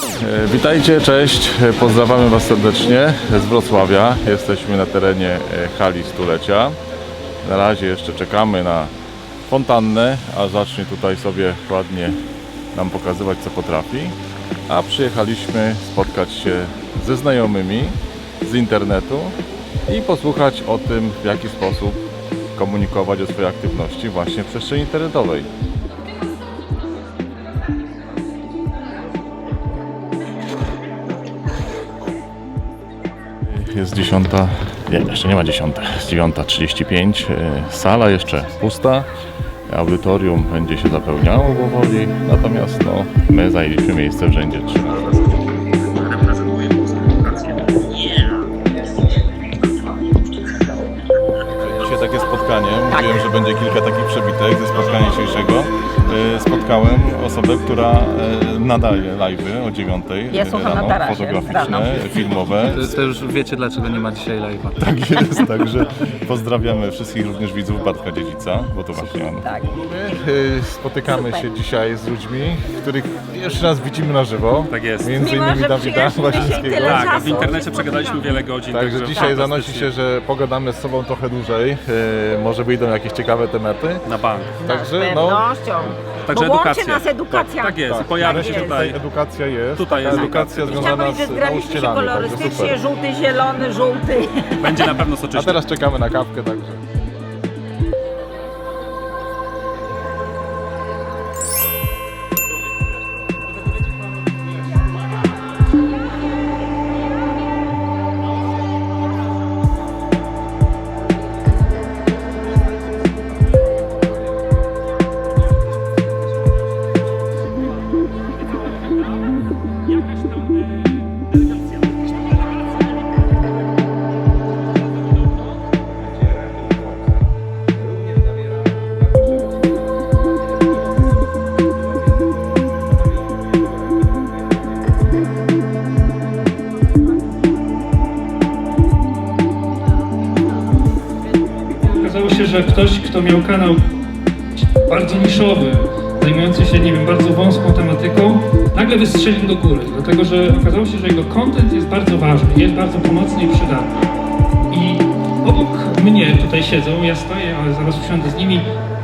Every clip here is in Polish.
E, Witajcie, cześć, E, pozdrawiamy Was serdecznie z Wrocławia. Jesteśmy na terenie e, hali stulecia. Na razie jeszcze czekamy na fontannę, a zacznie tutaj sobie ładnie nam pokazywać co potrafi. A przyjechaliśmy spotkać się ze znajomymi z internetu i posłuchać o tym, w jaki sposób komunikować o swojej aktywności właśnie w przestrzeni internetowej. Jest dziesiąta, nie, jeszcze nie ma dziesiąta, jest dziewiąta trzydzieści pięć. e, Sala jeszcze pusta, audytorium będzie się zapełniało powoli, natomiast no, my zajęliśmy miejsce w rzędzie 13. Dzisiaj takie spotkanie, mówiłem, że będzie kilka takich przebitek ze spotkania dzisiejszego. E, Spotkałem osobę, która e, nadaje live'y o dziewiątej Ja słucham rano, na fotograficzne, rano. filmowe. To, to już wiecie, dlaczego nie ma dzisiaj live'a. Tak jest, także pozdrawiamy wszystkich również widzów Bartka Dziedzica, bo to właśnie on. Tak. My y, spotykamy się dzisiaj z ludźmi, których jeszcze raz widzimy na żywo. Tak jest. Między Mimo, innymi Dawida Łasińskiego. Tak, w internecie przegadaliśmy wiele godzin. Także dzisiaj tak, zanosi się, że pogadamy z sobą trochę dłużej. y, Może wyjdą jakieś ciekawe tematy. Na bank. Także Z no, pewnością. Także Bo łączy edukacja. nas edukacja. Tak, tak jest. tak, I pojawi nareszcie się tutaj. edukacja jest. Tutaj jest edukacja związana powiedzieć, że z zgraliśmy się nauczycielami. Także kolorystycznie, super. żółty, zielony, żółty. Będzie na pewno A soczyście. teraz czekamy na kawkę, także. Że ktoś, kto miał kanał bardzo niszowy, zajmujący się, nie wiem, bardzo wąską tematyką, nagle wystrzelił do góry, dlatego że okazało się, że jego content jest bardzo ważny, jest bardzo pomocny i przydatny. I obok mnie tutaj siedzą, ja stoję, ale zaraz usiądę z nimi,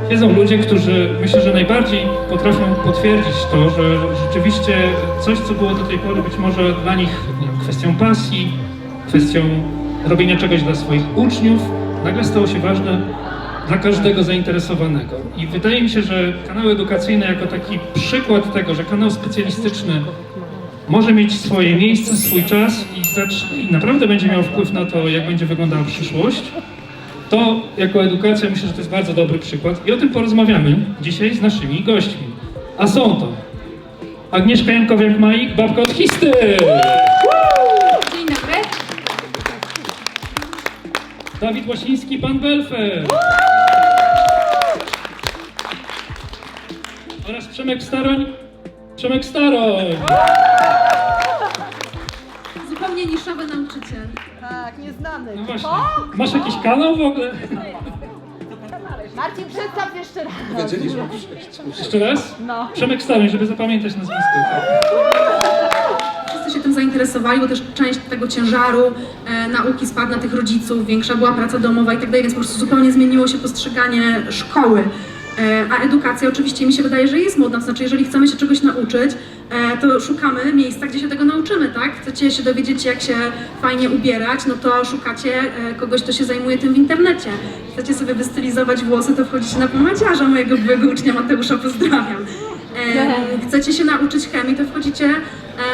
siedzą ludzie, którzy myślę, że najbardziej potrafią potwierdzić to, że rzeczywiście coś, co było do tej pory być może dla nich wiem, kwestią pasji, kwestią robienia czegoś dla swoich uczniów, nagle stało się ważne dla każdego zainteresowanego. I wydaje mi się, że kanał edukacyjny jako taki przykład tego, że kanał specjalistyczny może mieć swoje miejsce, swój czas i, i naprawdę będzie miał wpływ na to, jak będzie wyglądała przyszłość, to jako edukacja myślę, że to jest bardzo dobry przykład i o tym porozmawiamy dzisiaj z naszymi gośćmi. A są to Agnieszka Jankowiak-Majik, babka od Histy! Dzień dobry. Dawid Łasiński, pan Belfer. Przemek Staroń, Przemek Staroń. Zupełnie niszowy nauczyciel. Tak, nieznany. No właśnie, masz jakiś kanał w ogóle? Marcin, przedstaw jeszcze raz. Jeszcze raz? No. Przemek Staroń, żeby zapamiętać nazwisko. Wszyscy się tym zainteresowali, bo też część tego ciężaru e, nauki spadł na tych rodziców, większa była praca domowa i tak dalej, więc po prostu zupełnie zmieniło się postrzeganie szkoły. E, a edukacja oczywiście mi się wydaje, że jest modna, znaczy jeżeli chcemy się czegoś nauczyć, e, to szukamy miejsca, gdzie się tego nauczymy, tak? Chcecie się dowiedzieć, jak się fajnie ubierać, no to szukacie e, kogoś, kto się zajmuje tym w internecie. Chcecie sobie wystylizować włosy, to wchodzicie na pomadziarza mojego byłego ucznia Mateusza, pozdrawiam. Chcecie się nauczyć chemii, to wchodzicie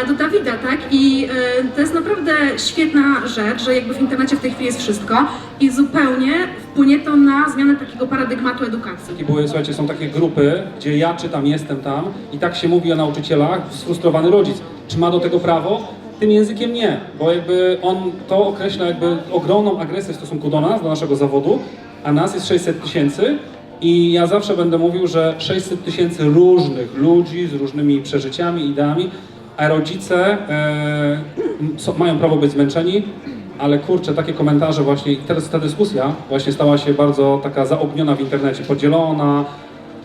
do Dawida, tak? I e, to jest naprawdę świetna rzecz, że jakby w internecie w tej chwili jest wszystko i zupełnie wpłynie to na zmianę takiego paradygmatu edukacji. I były, słuchajcie, są takie grupy, gdzie ja czytam, jestem tam i tak się mówi o nauczycielach, sfrustrowany rodzic. Czy ma do tego prawo? Tym językiem nie, bo jakby on to określa jakby ogromną agresję w stosunku do nas, do naszego zawodu, a nas jest 600 tysięcy i ja zawsze będę mówił, że 600 tysięcy różnych ludzi z różnymi przeżyciami, ideami, a rodzice e, mają prawo być zmęczeni, ale kurczę, takie komentarze właśnie teraz ta dyskusja właśnie stała się bardzo taka zaogniona w internecie, podzielona,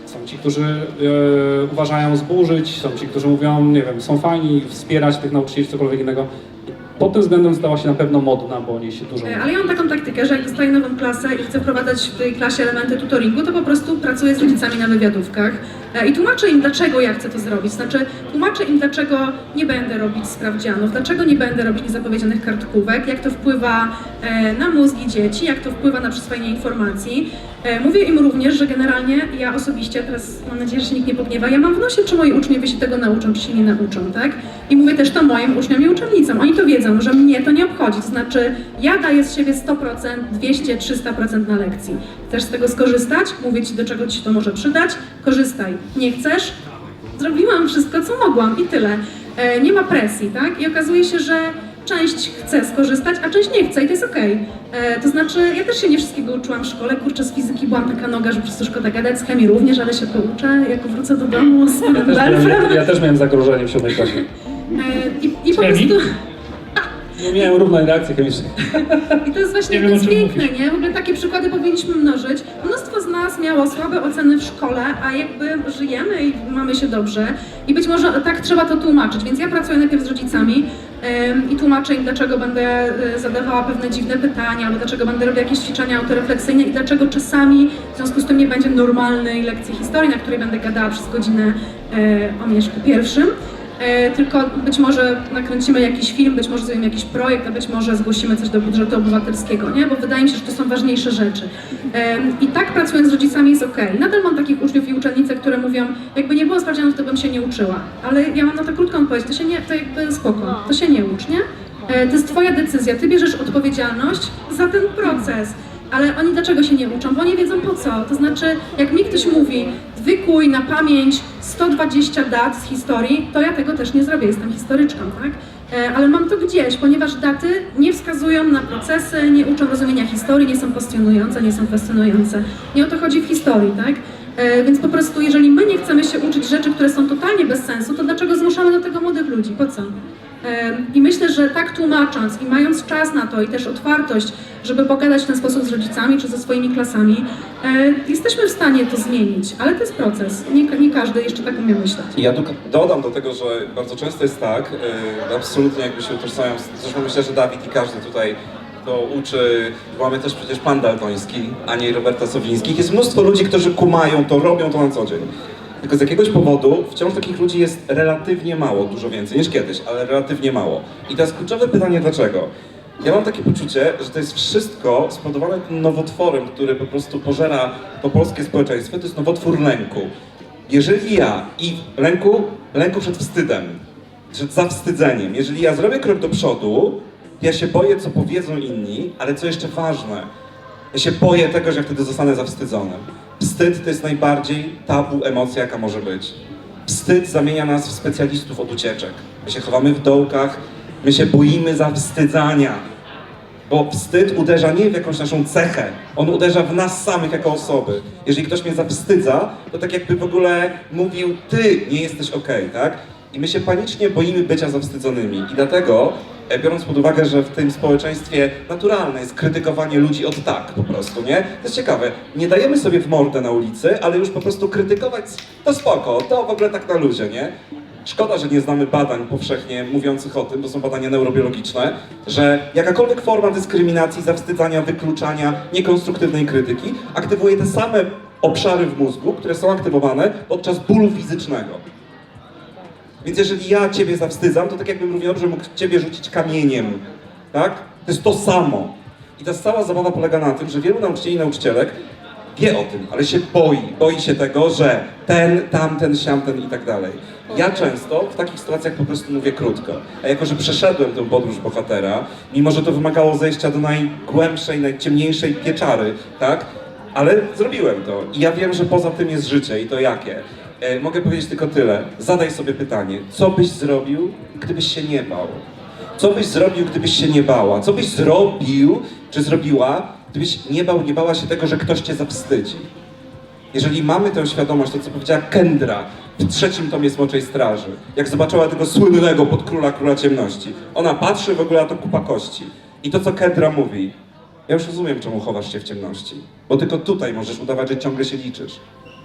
są ci, którzy e, uważają zburzyć, są ci, którzy mówią, nie wiem, są fajni, wspierać tych nauczycieli, czy cokolwiek innego. Pod tym względem stała się na pewno modna, bo o niej się dużo mówi. E, Ale ja mam taką taktykę, że jak dostaję nową klasę i chcę wprowadzać w tej klasie elementy tutoringu, to po prostu pracuję z rodzicami na wywiadówkach e, i tłumaczę im, dlaczego ja chcę to zrobić. Znaczy, tłumaczę im, dlaczego nie będę robić sprawdzianów, dlaczego nie będę robić niezapowiedzianych kartkówek, jak to wpływa e, na mózgi dzieci, jak to wpływa na przyswojenie informacji. E, Mówię im również, że generalnie ja osobiście, teraz mam nadzieję, że się nikt nie pogniewa, ja mam w nosie, czy moi uczniowie się tego nauczą, czy się nie nauczą, tak? I mówię też to moim uczniom i uczennicom. Oni to wiedzą, że mnie to nie obchodzi. To znaczy, ja daję z siebie 100%, 200, 300% na lekcji. Chcesz z tego skorzystać? Mówię ci, do czego ci to może przydać? Korzystaj. Nie chcesz? Zrobiłam wszystko, co mogłam i tyle. E, nie ma presji, tak? I okazuje się, że część chce skorzystać, a część nie chce i to jest okej. E, To znaczy, ja też się nie wszystkiego uczyłam w szkole. Kurczę, z fizyki byłam taka noga, że po prostu szkoda gadać, z chemii również, ale się pouczę, jak wrócę do domu z Ja też, miałem, ja, też miałem zagrożenie w siódmej klasie. E, I, i po prostu... Nie miałem równej reakcji chemicznej. I to jest właśnie Nie to jest piękne, mówisz. nie? W ogóle takie przykłady powinniśmy mnożyć. Mnóstwo z nas miało słabe oceny w szkole, a jakby żyjemy i mamy się dobrze. I być może tak trzeba to tłumaczyć. Więc ja pracuję najpierw z rodzicami i tłumaczę dlaczego będę e, zadawała pewne dziwne pytania, albo dlaczego będę robiła jakieś ćwiczenia autorefleksyjne i dlaczego czasami w związku z tym nie będzie normalnej lekcji historii, na której będę gadała przez godzinę e, o Mieszku pierwszym. E, tylko być może nakręcimy jakiś film, być może zrobimy jakiś projekt, a być może zgłosimy coś do budżetu obywatelskiego, nie? Bo wydaje mi się, że to są ważniejsze rzeczy. I tak pracując z rodzicami jest okej. Nadal mam takich uczniów i uczennice, które mówią, jakby nie było sprawdzianów, to bym się nie uczyła. Ale ja mam na to krótką odpowiedź, to się nie, to jakby spoko, to się nie ucz, nie? E, To jest twoja decyzja, ty bierzesz odpowiedzialność za ten proces. Ale oni dlaczego się nie uczą? Bo nie wiedzą po co. To znaczy, jak mi ktoś mówi, wykuj na pamięć 120 dat z historii, to ja tego też nie zrobię, jestem historyczką, tak? E, Ale mam to gdzieś, ponieważ daty nie wskazują na procesy, nie uczą rozumienia historii, nie są kwestionujące, nie są kwestionujące. Nie o to chodzi w historii, tak? E, Więc po prostu, jeżeli my nie chcemy się uczyć rzeczy, które są totalnie bez sensu, to dlaczego zmuszamy do tego młodych ludzi? Po co? I myślę, że tak tłumacząc i mając czas na to i też otwartość, żeby pogadać w ten sposób z rodzicami czy ze swoimi klasami, e, jesteśmy w stanie to zmienić, ale to jest proces. Nie, nie każdy jeszcze tak umie myśleć. Ja dodam do tego, że bardzo często jest tak, yy, absolutnie jakby się utożsamiam, zresztą myślę, że Dawid i każdy tutaj to uczy, mamy też przecież pan Daltoński, a nie Roberta Sowińskich. Jest mnóstwo ludzi, którzy kumają to, robią to na co dzień. Tylko z jakiegoś powodu wciąż takich ludzi jest relatywnie mało, dużo więcej niż kiedyś, ale relatywnie mało. I teraz kluczowe pytanie, dlaczego? Ja mam takie poczucie, że to jest wszystko spowodowane tym nowotworem, który po prostu pożera to polskie społeczeństwo, to jest nowotwór lęku. Jeżeli ja i lęku, lęku przed wstydem, przed zawstydzeniem, jeżeli ja zrobię krok do przodu, ja się boję, co powiedzą inni, ale co jeszcze ważne, ja się boję tego, że wtedy zostanę zawstydzony. Wstyd to jest najbardziej tabu emocja, jaka może być. Wstyd zamienia nas w specjalistów od ucieczek. My się chowamy w dołkach, my się boimy zawstydzania. Bo wstyd uderza nie w jakąś naszą cechę, on uderza w nas samych jako osoby. Jeżeli ktoś mnie zawstydza, to tak jakby w ogóle mówił, ty nie jesteś okej, tak? I my się panicznie boimy bycia zawstydzonymi. I dlatego, biorąc pod uwagę, że w tym społeczeństwie naturalne jest krytykowanie ludzi od tak po prostu, nie? To jest ciekawe. Nie dajemy sobie w mordę na ulicy, ale już po prostu krytykować, to spoko, to w ogóle tak na luzie, nie? Szkoda, że nie znamy badań powszechnie mówiących o tym, to są badania neurobiologiczne, że jakakolwiek forma dyskryminacji, zawstydzania, wykluczania, niekonstruktywnej krytyki aktywuje te same obszary w mózgu, które są aktywowane podczas bólu fizycznego. Więc jeżeli ja ciebie zawstydzam, to tak jakbym równie dobrze mógł ciebie rzucić kamieniem, tak? To jest to samo. I ta cała zabawa polega na tym, że wielu nauczycieli i nauczycielek wie o tym, ale się boi. Boi się tego, że ten, tamten, siamten i tak dalej. Ja często w takich sytuacjach po prostu mówię krótko. A jako, że przeszedłem tę podróż bohatera, mimo że to wymagało zejścia do najgłębszej, najciemniejszej pieczary, tak? Ale zrobiłem to. I ja wiem, że poza tym jest życie i to jakie. E, mogę powiedzieć tylko tyle. Zadaj sobie pytanie, co byś zrobił, gdybyś się nie bał? Co byś zrobił, gdybyś się nie bała? Co byś zrobił, czy zrobiła, gdybyś nie bał, nie bała się tego, że ktoś cię zawstydzi? Jeżeli mamy tę świadomość, to co powiedziała Kendra w trzecim tomie Smoczej Straży, jak zobaczyła tego słynnego podkróla Króla Ciemności, ona patrzy w ogóle, a to kupa kości. I to, co Kendra mówi, ja już rozumiem, czemu chowasz się w ciemności, bo tylko tutaj możesz udawać, że ciągle się liczysz.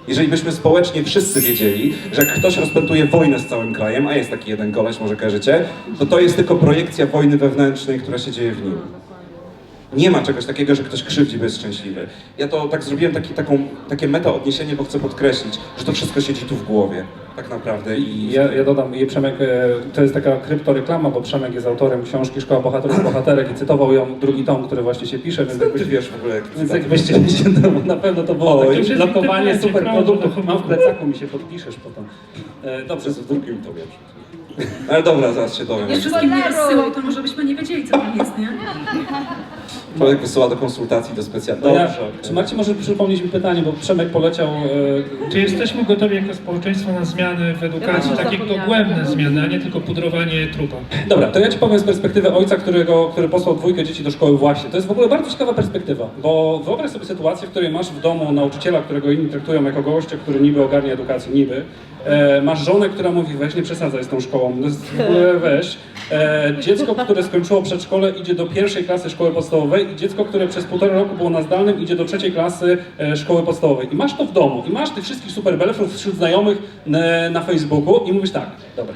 Jeżeli byśmy społecznie wszyscy wiedzieli, że jak ktoś rozpętuje wojnę z całym krajem, a jest taki jeden koleś, może kojarzycie, to to jest tylko projekcja wojny wewnętrznej, która się dzieje w nim. Nie ma czegoś takiego, że ktoś krzywdzi, bo jest szczęśliwy. Ja to tak zrobiłem taki, taką, takie meta odniesienie, bo chcę podkreślić, że to wszystko siedzi tu w głowie, tak naprawdę. I Ja, ja dodam, i Przemek, e, to jest taka kryptoreklama, bo Przemek jest autorem książki Szkoła Bohaterów i Bohaterek i cytował ją drugi tom, który właśnie się pisze, więc jakbyś, wiesz w ogóle, jak więc jakbyście no, na pewno to było Oj. takie To już jest blokowanie super produktów. Mam w plecaku, mi się podpiszesz potem. E, dobrze, przez drugim to wiesz. Ale dobra, zaraz się dowiem. Nie wszystkim nie wysyłał, to może byśmy nie wiedzieli, co tam jest, nie? Człowiek wysyła do konsultacji, do specjalistów. ja, czy Marcin może przypomnieć mi pytanie, bo Przemek poleciał... E, Czy jesteśmy gotowi jako społeczeństwo na zmiany w edukacji, Ja takie dogłębne zmiany, a nie tylko pudrowanie trupa? Dobra, to ja Ci powiem z perspektywy ojca, którego, który posłał dwójkę dzieci do szkoły właśnie. To jest w ogóle bardzo ciekawa perspektywa, bo wyobraź sobie sytuację, w której masz w domu nauczyciela, którego inni traktują jako gościa, który niby ogarnia edukację, niby. E, masz żonę, która mówi, weź nie przesadzaj z tą szkołą, w ogóle weź. E, dziecko, które skończyło przedszkole, idzie do pierwszej klasy szkoły podstawowej i dziecko, które przez półtora roku było na zdalnym, idzie do trzeciej klasy e, szkoły podstawowej. I masz to w domu, i masz tych wszystkich superbelefów wśród znajomych e, na Facebooku i mówisz tak, dobra,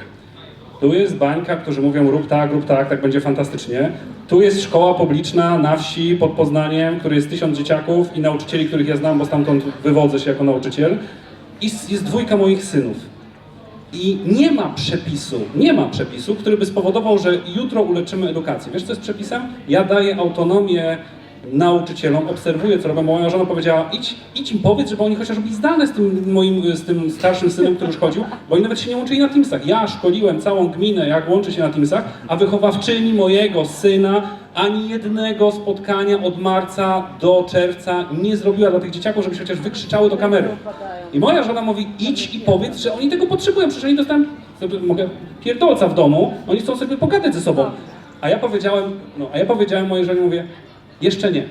tu jest bańka, którzy mówią rób tak, rób tak, tak będzie fantastycznie. Tu jest szkoła publiczna na wsi pod Poznaniem, który jest tysiąc dzieciaków i nauczycieli, których ja znam, bo stamtąd wywodzę się jako nauczyciel. S- jest dwójka moich synów. I nie ma przepisu, nie ma przepisu, który by spowodował, że jutro uleczymy edukację. Wiesz, co jest przepisem? Ja daję autonomię nauczycielom, obserwuję, co robią. Moja żona powiedziała, idź, idź im powiedz, żeby oni chociaż robili zdalne z tym moim, z tym starszym synem, który już chodził, bo oni nawet się nie łączyli na Teamsach. Ja szkoliłem całą gminę, jak łączy się na Teamsach, a wychowawczyni mojego syna ani jednego spotkania od marca do czerwca nie zrobiła dla tych dzieciaków, żeby się chociaż wykrzyczały do kamery. I moja żona mówi, idź i powiedz, że oni tego potrzebują, przecież oni dostają, mogę pierdolca w domu, oni chcą sobie pogadać ze sobą. A ja powiedziałem, no, a ja powiedziałem mojej żonie, mówię, jeszcze nie.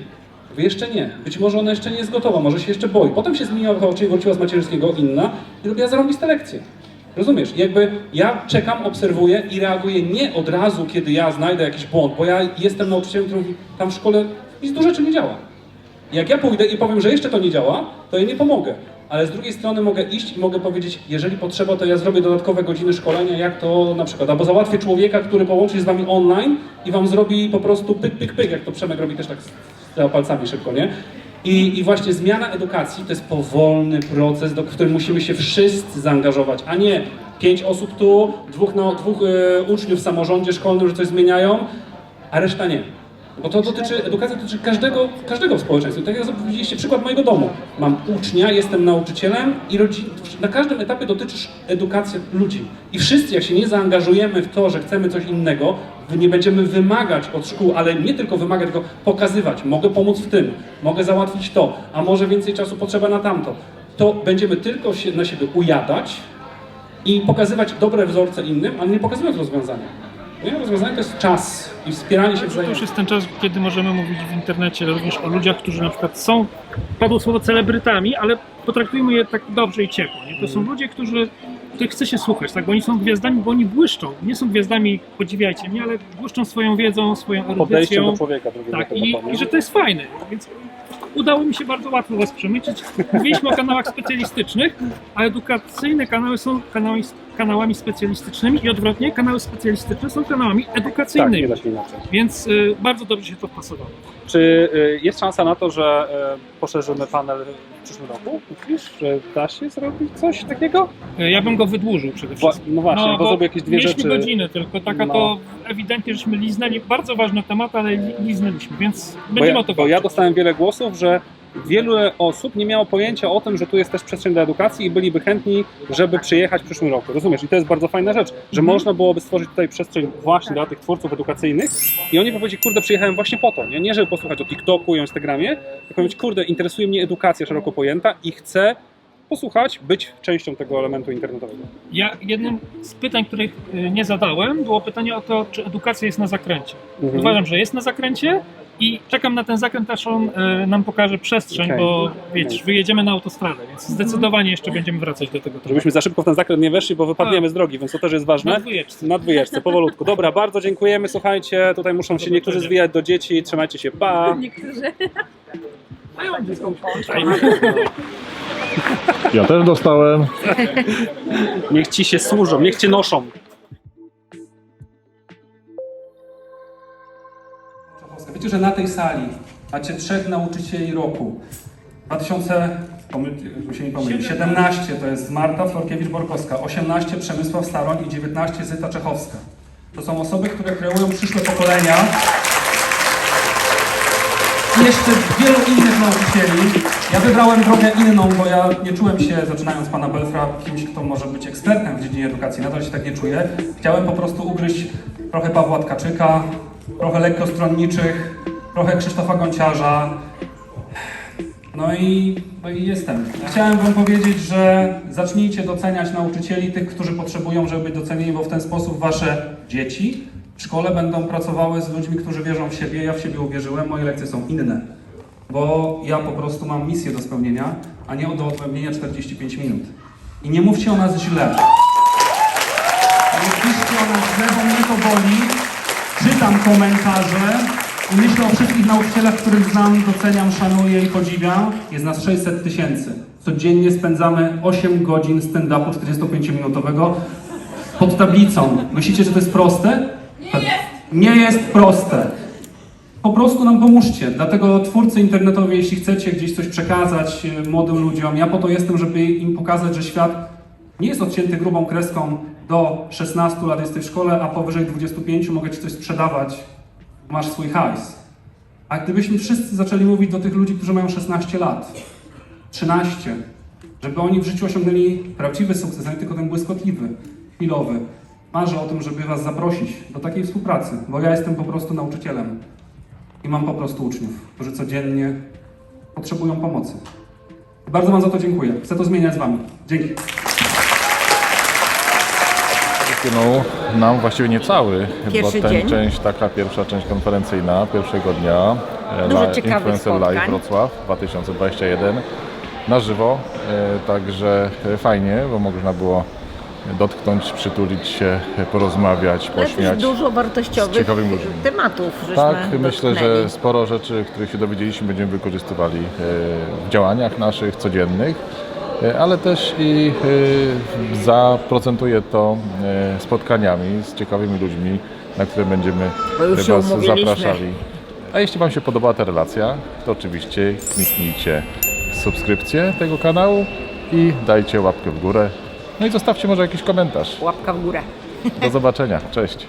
Mówię, jeszcze nie. Być może ona jeszcze nie jest gotowa, może się jeszcze boi. Potem się zmieniła wychowawczyni, wróciła z macierzyńskiego, inna i robiła zarąbiste lekcje. Rozumiesz? Jakby ja czekam, obserwuję i reaguję nie od razu, kiedy ja znajdę jakiś błąd, bo ja jestem nauczycielem, który tam w szkole nic dużo rzeczy nie działa. Jak ja pójdę i powiem, że jeszcze to nie działa, to ja nie pomogę. Ale z drugiej strony mogę iść i mogę powiedzieć, jeżeli potrzeba, to ja zrobię dodatkowe godziny szkolenia, jak to na przykład, albo załatwię człowieka, który połączy z wami online i wam zrobi po prostu pyk, pyk, pyk, jak to Przemek robi też tak z palcami szybko, nie? I, I właśnie zmiana edukacji to jest powolny proces, do, którym musimy się wszyscy zaangażować, a nie pięć osób tu, dwóch, no, dwóch e, uczniów w samorządzie szkolnym, że coś zmieniają, a reszta nie. Bo to dotyczy, edukacja dotyczy każdego, każdego w. Tak jak widzieliście przykład mojego domu. Mam ucznia, jestem nauczycielem i rodzin, na każdym etapie dotyczy edukacja ludzi. I wszyscy, jak się nie zaangażujemy w to, że chcemy coś innego, nie będziemy wymagać od szkół, ale nie tylko wymagać, tylko pokazywać. Mogę pomóc w tym, mogę załatwić to, a może więcej czasu potrzeba na tamto. To będziemy tylko się na siebie ujadać i pokazywać dobre wzorce innym, ale nie pokazywać rozwiązania. Nie? Rozwiązanie to jest czas i wspieranie się To wzajemnie. już jest ten czas, kiedy możemy mówić w internecie również o ludziach, którzy na przykład są, padło słowo celebrytami, ale potraktujmy je tak dobrze i ciepło. Nie? To są ludzie, którzy, których chce się słuchać, tak? bo oni są gwiazdami, bo oni błyszczą. Nie są gwiazdami, podziwiajcie mnie, ale błyszczą swoją wiedzą, swoją Podejściem erudycją. do człowieka drugiego. Tak, to i, i że to jest fajne. Więc udało mi się bardzo łatwo Was przemycić. Mówiliśmy o kanałach specjalistycznych, a edukacyjne kanały są kanałami, kanałami specjalistycznymi i odwrotnie, kanały specjalistyczne są kanałami Tak, edukacyjnymi. nie da się inaczej. Więc y, bardzo dobrze się to wpasowało. Czy y, jest szansa na to, że y, poszerzymy panel przyszłym roku? Myślisz, że da się zrobić coś takiego? Y, ja bym go wydłużył przede Wła- wszystkim. no właśnie, bo zrobię jakieś dwie mieliśmy rzeczy. godziny tylko, taka No. to ewidentnie, żeśmy liznęli bardzo ważny temat, ale li- liznęliśmy, więc Bo będziemy ja, o to bo ja walczyć. dostałem wiele głosów, że wiele osób nie miało pojęcia o tym, że tu jest też przestrzeń do edukacji i byliby chętni, żeby przyjechać w przyszłym roku. Rozumiesz? I to jest bardzo fajna rzecz, że Mhm. można byłoby stworzyć tutaj przestrzeń właśnie dla tych twórców edukacyjnych i oni powiedzieli, kurde, przyjechałem właśnie po to, nie, nie żeby posłuchać o TikToku i o Instagramie, tylko powiedzieć, kurde, interesuje mnie edukacja szeroko pojęta i chcę posłuchać, być częścią tego elementu internetowego. Ja jednym z pytań, których y, nie zadałem, było pytanie o to, czy edukacja jest na zakręcie. Mhm. Uważam, że jest na zakręcie i czekam na ten zakręt, aż on y, nam pokaże przestrzeń, Okej. bo wiecie, wyjedziemy na autostradę, więc zdecydowanie jeszcze będziemy wracać do tego. Żebyśmy za szybko w ten zakręt nie weszli, bo wypadniemy z drogi, więc to też jest Na ważne. dwójeczce. Na dwójeczce, powolutku. Dobra, bardzo dziękujemy. Słuchajcie, tutaj muszą się niektórzy zwijać do dzieci. Trzymajcie się, pa! Niektórzy. Ja też dostałem. Niech ci się służą, niech cię noszą. Wiecie, że na tej sali macie trzech nauczycieli roku. 2000, pomyl, żeby się nie pomylić, 17 to jest Marta Florkiewicz-Borkowska, 18 Przemysław Staroń i 19 Zyta Czechowska. To są osoby, które kreują przyszłe pokolenia. I jeszcze wielu innych nauczycieli. Ja wybrałem drogę inną, bo ja nie czułem się, zaczynając pana Belfra, kimś, kto może być ekspertem w dziedzinie edukacji. Nadal się tak nie czuję. Chciałem po prostu ugryźć trochę Pawła Tkaczyka, trochę lekkostronniczych, trochę Krzysztofa Gonciarza. No i, no i jestem. Chciałem wam powiedzieć, że zacznijcie doceniać nauczycieli, tych, którzy potrzebują, żeby być docenieni, bo w ten sposób wasze dzieci w szkole będą pracowały z ludźmi, którzy wierzą w siebie. Ja w siebie uwierzyłem, moje lekcje są inne. Bo ja po prostu mam misję do spełnienia, a nie do odpełnienia 45 minut. I nie mówcie o nas źle. Nie piszcie o nas źle, bo mnie to boli. Czytam komentarze i myślę o wszystkich nauczycielach, których znam, doceniam, szanuję i podziwiam. Jest nas 600 tysięcy. Codziennie spędzamy 8 godzin stand-upu 45-minutowego pod tablicą. Myślicie, że to jest proste? Nie jest! Nie jest proste. Po prostu nam pomóżcie. Dlatego twórcy internetowi, jeśli chcecie gdzieś coś przekazać e, młodym ludziom, ja po to jestem, żeby im pokazać, że świat nie jest odcięty grubą kreską do 16 lat jesteś w szkole, a powyżej 25 mogę ci coś sprzedawać, masz swój hajs. A gdybyśmy wszyscy zaczęli mówić do tych ludzi, którzy mają 16 lat, 13, żeby oni w życiu osiągnęli prawdziwy sukces, a nie tylko ten błyskotliwy, chwilowy. Marzę o tym, żeby Was zaprosić do takiej współpracy, bo ja jestem po prostu nauczycielem i mam po prostu uczniów, którzy codziennie potrzebują pomocy. Bardzo Wam za to dziękuję. Chcę to zmieniać z Wami. Dzięki. Upłynął nam właściwie nie cały, Pierwszy bo ten dzień. część, taka pierwsza część konferencyjna pierwszego dnia e, Dużo na ciekawych Influencer Live spotkań. Wrocław 2021 na żywo, e, także e, fajnie, bo można było dotknąć, przytulić się, e, porozmawiać, Ale też pośmiać. dużo z wartościowych ciekawymi ludźmi. tematów, żeśmy Tak, myślę, dotknęli. że sporo rzeczy, których się dowiedzieliśmy, będziemy wykorzystywali e, w działaniach naszych codziennych, ale też i e, zaprocentuje to e, spotkaniami z ciekawymi ludźmi, na które będziemy Was zapraszali. A jeśli Wam się podobała ta relacja, to oczywiście kliknijcie subskrypcję tego kanału i dajcie łapkę w górę. No i zostawcie może jakiś komentarz. Łapka w górę. Do zobaczenia. Cześć.